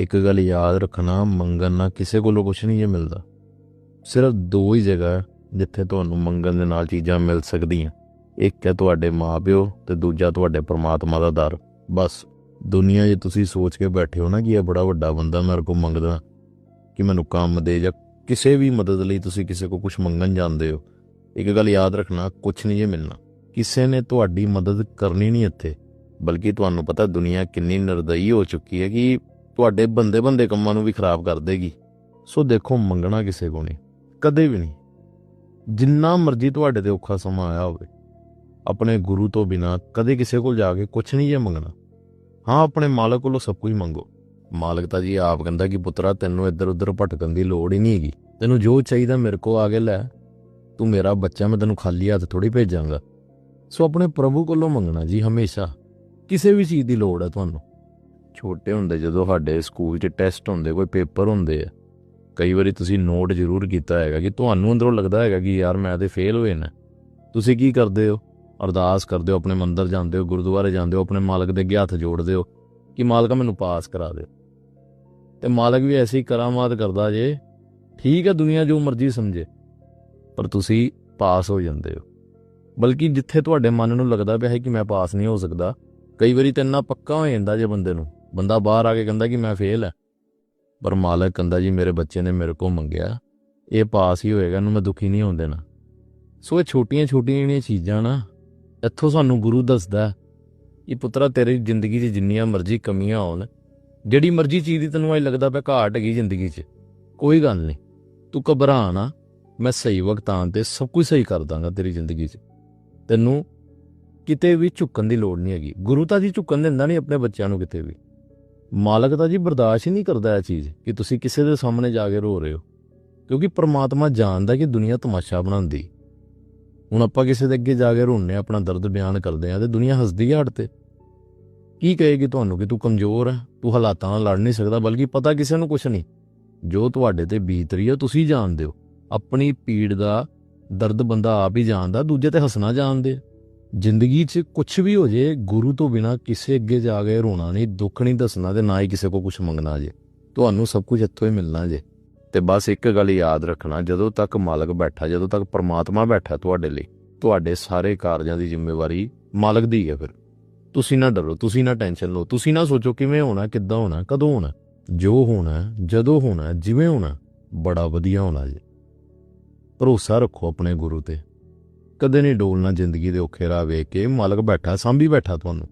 ਇੱਕ ਗੱਲ ਯਾਦ ਰੱਖਣਾ, ਮੰਗਣ ਨਾਲ ਕਿਸੇ ਕੋਲੋਂ ਕੁਝ ਨਹੀਂ ਜੇ ਮਿਲਦਾ। ਸਿਰਫ ਦੋ ਹੀ ਜਗ੍ਹਾ ਜਿੱਥੇ ਤੁਹਾਨੂੰ ਮੰਗਣ ਦੇ ਨਾਲ ਚੀਜ਼ਾਂ ਮਿਲ ਸਕਦੀਆਂ। ਇੱਕ ਹੈ ਤੁਹਾਡੇ ਮਾਪਿਓ ਤੇ ਦੂਜਾ ਤੁਹਾਡੇ ਪਰਮਾਤਮਾ ਦਾ ਦਰ। ਬਸ, ਦੁਨੀਆ ਜੇ ਤੁਸੀਂ ਸੋਚ ਕੇ ਬੈਠੇ ਹੋ ਨਾ ਕਿ ਇਹ ਬੜਾ ਵੱਡਾ ਬੰਦਾ ਮੇਰੇ ਕੋਲ ਮੰਗਦਾ ਕਿ ਮੈਨੂੰ ਕੰਮ ਦੇ ਜਾਂ ਕਿਸੇ ਵੀ ਮਦਦ ਲਈ ਤੁਸੀਂ ਕਿਸੇ ਕੋ ਕੁਝ ਮੰਗਣ ਜਾਂਦੇ ਹੋ। ਇੱਕ ਗੱਲ ਯਾਦ ਰੱਖਣਾ ਕੁਝ ਨਹੀਂ ਜੇ ਮਿਲਣਾ। ਕਿਸੇ ਨੇ ਤੁਹਾਡੀ ਮਦਦ ਕਰਨੀ ਨਹੀਂ ਇੱਥੇ। ਬਲਕਿ ਤੁਹਾਨੂੰ ਪਤਾ ਦੁਨੀਆ ਕਿੰਨੀ ਨਿਰਦਈ ਹੋ ਚੁੱਕੀ ਹੈ ਕਿ ਤੁਹਾਡੇ ਬੰਦੇ ਬੰਦੇ ਕੰਮਾਂ ਨੂੰ ਵੀ ਖਰਾਬ ਕਰ ਦੇਗੀ। ਸੋ ਦੇਖੋ, ਮੰਗਣਾ ਕਿਸੇ ਕੋ ਨਹੀਂ, ਕਦੇ ਵੀ ਨਹੀਂ। ਜਿੰਨਾ ਮਰਜ਼ੀ ਤੁਹਾਡੇ ਤੇ ਔਖਾ ਸਮਾਂ ਆਇਆ ਹੋਵੇ, ਆਪਣੇ ਗੁਰੂ ਤੋਂ ਬਿਨਾ ਕਦੇ ਕਿਸੇ ਕੋਲ ਜਾ ਕੇ ਕੁਝ ਨਹੀਂ ਜੇ ਮੰਗਣਾ। ਹਾਂ, ਆਪਣੇ ਮਾਲਕ ਕੋਲੋਂ ਸਭ ਕੁਝ ਮੰਗੋ। ਮਾਲਕ ਤਾਂ ਜੀ ਆਪ ਕਹਿੰਦਾ ਕਿ ਪੁੱਤਰਾ, ਤੈਨੂੰ ਇੱਧਰ ਉੱਧਰ ਭਟਕਣ ਦੀ ਲੋੜ ਹੀ ਨਹੀਂ ਹੈਗੀ। ਤੈਨੂੰ ਜੋ ਚਾਹੀਦਾ ਮੇਰੇ ਕੋ ਆ ਕੇ ਲੈ। ਤੂੰ ਮੇਰਾ ਬੱਚਾ, ਮੈਂ ਤੈਨੂੰ ਖਾਲੀ ਹੱਥ ਥੋੜੀ ਭੇਜਾਂਗਾ। ਸੋ ਆਪਣੇ ਪ੍ਰਭੂ ਕੋਲੋਂ ਮੰਗਣਾ ਜੀ ਹਮੇਸ਼ਾ। ਕਿਸੇ ਵੀ ਚੀਜ਼ ਦੀ ਲੋੜ ਹੈ ਤੁਹਾਨੂੰ। ਛੋਟੇ ਹੁੰਦੇ ਜਦੋਂ ਸਾਡੇ ਸਕੂਲ 'ਚ ਟੈਸਟ ਹੁੰਦੇ, ਕੋਈ ਪੇਪਰ ਹੁੰਦੇ ਆ, ਕਈ ਵਾਰੀ ਤੁਸੀਂ ਨੋਟ ਜ਼ਰੂਰ ਕੀਤਾ ਹੈਗਾ ਕਿ ਤੁਹਾਨੂੰ ਅੰਦਰੋਂ ਲੱਗਦਾ ਹੈਗਾ ਕਿ ਯਾਰ ਮੈਂ ਤੇ ਫੇਲ ਹੋਏ ਨਾ। ਤੁਸੀਂ ਕੀ ਕਰਦੇ ਹੋ? ਅਰਦਾਸ ਕਰਦੇ ਹੋ, ਆਪਣੇ ਮੰਦਰ ਜਾਂਦੇ ਹੋ, ਗੁਰਦੁਆਰੇ ਜਾਂਦੇ ਹੋ, ਆਪਣੇ ਮਾਲਕ ਦੇ ਅੱਗੇ ਹੱਥ ਜੋੜਦੇ ਹੋ ਕਿ ਮਾਲਕਾ ਮੈਨੂੰ ਪਾਸ ਕਰਾ ਦੇ ਤੇ ਮਾਲਕ ਵੀ ਐਸੀ ਕਰਾਮਾਤ ਕਰਦਾ ਜੇ, ਠੀਕ ਹੈ ਦੁਨੀਆ ਜੋ ਮਰਜ਼ੀ ਸਮਝੇ, ਪਰ ਤੁਸੀਂ ਪਾਸ ਹੋ ਜਾਂਦੇ ਹੋ। ਬਲਕਿ ਜਿੱਥੇ ਤੁਹਾਡੇ ਮਨ ਨੂੰ ਲੱਗਦਾ ਪਿਆ ਹੈ ਕਿ ਮੈਂ ਪਾਸ ਨਹੀਂ ਹੋ ਸਕਦਾ, ਕਈ ਵਾਰੀ ਤਾਂ ਇੰਨਾ ਪੱਕਾ ਹੋ ਜਾਂਦਾ ਜੇ ਬੰਦੇ ਨੂੰ। ਬੰਦਾ ਬਾਹਰ ਆ ਕੇ ਕਹਿੰਦਾ ਕਿ ਮੈਂ ਫੇਲ ਆ ਪਰ ਮਾਲਕ ਕਹਿੰਦਾ, ਜੀ, ਮੇਰੇ ਬੱਚੇ ਨੇ ਮੇਰੇ ਕੋਲ ਮੰਗਿਆ। ਇਹ ਪਾਸ ਹੀ ਹੋਏਗਾ, ਇਹਨੂੰ ਮੈਂ ਦੁਖੀ ਨਹੀਂ ਹੋਣ ਦੇਣਾ। ਸੋ ਇਹ ਛੋਟੀਆਂ ਛੋਟੀਆਂ ਜਿਹੜੀਆਂ ਚੀਜ਼ਾਂ ਨਾ, ਇੱਥੋਂ ਸਾਨੂੰ ਗੁਰੂ ਦੱਸਦਾ ਹੈ ਕਿ ਪੁੱਤਰਾ, ਤੇਰੀ ਜ਼ਿੰਦਗੀ 'ਚ ਜਿੰਨੀਆਂ ਮਰਜ਼ੀ ਕਮੀਆਂ ਆਉਣ ਜਿਹੜੀ ਮਰਜ਼ੀ ਚੀਜ਼ ਦੀ ਤੈਨੂੰ ਐ ਲੱਗਦਾ ਪਿਆ ਘਾਟ ਹੈਗੀ ਜ਼ਿੰਦਗੀ 'ਚ, ਕੋਈ ਗੱਲ ਨਹੀਂ। ਤੂੰ ਘਬਰਾ ਨਾ, ਮੈਂ ਸਹੀ ਵਕਤ ਤੇ ਸਭ ਕੁਝ ਸਹੀ ਕਰ ਦਾਂਗਾ ਤੇਰੀ ਜ਼ਿੰਦਗੀ 'ਚ। ਤੈਨੂੰ ਕਿਤੇ ਵੀ ਝੁਕਣ ਦੀ ਲੋੜ ਨਹੀਂ ਹੈਗੀ। ਗੁਰੂ ਤਾਂ ਜੀ ਝੁਕਣ ਦਿੰਦਾ ਨਹੀਂ ਆਪਣੇ ਬੱਚਿਆਂ ਨੂੰ ਕਿਤੇ ਵੀ। ਮਾਲਕ ਤਾਂ ਜੀ ਬਰਦਾਸ਼ਤ ਹੀ ਨਹੀਂ ਕਰਦਾ ਇਹ ਚੀਜ਼ ਕਿ ਤੁਸੀਂ ਕਿਸੇ ਦੇ ਸਾਹਮਣੇ ਜਾ ਕੇ ਰੋ ਰਹੇ ਹੋ। ਕਿਉਂਕਿ ਪ੍ਰਮਾਤਮਾ ਜਾਣਦਾ ਕਿ ਦੁਨੀਆ ਤਮਾਸ਼ਾ ਬਣਾਉਂਦੀ। ਹੁਣ ਆਪਾਂ ਕਿਸੇ ਦੇ ਅੱਗੇ ਜਾ ਕੇ ਰੋਣੇ ਆਪਣਾ ਦਰਦ ਬਿਆਨ ਕਰਦੇ ਆ ਤੇ ਦੁਨੀਆ ਹੱਸਦੀ ਆ ਹਟ ਤੇ। ਕੀ ਕਹੇਗੀ ਤੁਹਾਨੂੰ ਕਿ ਤੂੰ ਕਮਜ਼ੋਰ ਹੈ ਤੂੰ ਹਾਲਾਤਾਂ ਨਾਲ ਲੜ ਨਹੀਂ ਸਕਦਾ, ਬਲਕਿ ਪਤਾ ਕਿਸੇ ਨੂੰ ਕੁਝ ਨਹੀਂ। ਜੋ ਤੁਹਾਡੇ ਤੇ ਬੀਤ ਰਹੀ ਹੈ ਤੁਸੀਂ ਜਾਣਦੇ ਹੋ। ਆਪਣੀ ਪੀੜ ਦਾ ਦਰਦ ਬੰਦਾ ਆਪ ਹੀ ਜਾਣਦਾ, ਦੂਜੇ ਤੇ ਹੱਸਣਾ ਜਾਣਦੇ ਜ਼ਿੰਦਗੀ 'ਚ ਕੁਝ ਵੀ ਹੋ ਜੇ, ਗੁਰੂ ਤੋਂ ਬਿਨਾ ਕਿਸੇ ਅੱਗੇ ਜਾ ਕੇ ਰੋਣਾ ਨਹੀਂ, ਦੁੱਖ ਨਹੀਂ ਦੱਸਣਾ ਤੇ ਨਾ ਹੀ ਕਿਸੇ ਕੋ ਕੁਝ ਮੰਗਣਾ ਜੇ। ਤੁਹਾਨੂੰ ਸਭ ਕੁਝ ਇੱਥੋਂ ਹੀ ਮਿਲਣਾ ਜੇ। ਤੇ ਬਸ ਇੱਕ ਗੱਲ ਯਾਦ ਰੱਖਣਾ, ਜਦੋਂ ਤੱਕ ਮਾਲਕ ਬੈਠਾ, ਜਦੋਂ ਤੱਕ ਪ੍ਰਮਾਤਮਾ ਬੈਠਾ ਤੁਹਾਡੇ ਲਈ, ਤੁਹਾਡੇ ਸਾਰੇ ਕਾਰਜਾਂ ਦੀ ਜ਼ਿੰਮੇਵਾਰੀ ਮਾਲਕ ਦੀ ਹੈ ਫਿਰ। ਤੁਸੀਂ ਨਾ ਡਰੋ, ਤੁਸੀਂ ਨਾ ਟੈਨਸ਼ਨ ਲਓ, ਤੁਸੀਂ ਨਾ ਸੋਚੋ ਕਿਵੇਂ ਹੋਣਾ, ਕਿੱਦਾਂ ਹੋਣਾ, ਕਦੋਂ ਹੋਣਾ, ਜੋ ਹੋਣਾ, ਜਦੋਂ ਹੋਣਾ, ਜਿਵੇਂ ਹੋਣਾ, ਬੜਾ ਵਧੀਆ ਹੋਣਾ ਜੀ। ਭਰੋਸਾ ਰੱਖੋ ਆਪਣੇ ਗੁਰੂ ਤੇ। ਕਦੇ ਨਹੀਂ ਡੋਲਣਾ ਜ਼ਿੰਦਗੀ ਦੇ ਔਖੇ ਰਾਹ ਵੇਖ ਕੇ ਮਾਲਕ ਬੈਠਾ ਸਾਂਭੀ ਬੈਠਾ ਤੁਹਾਨੂੰ।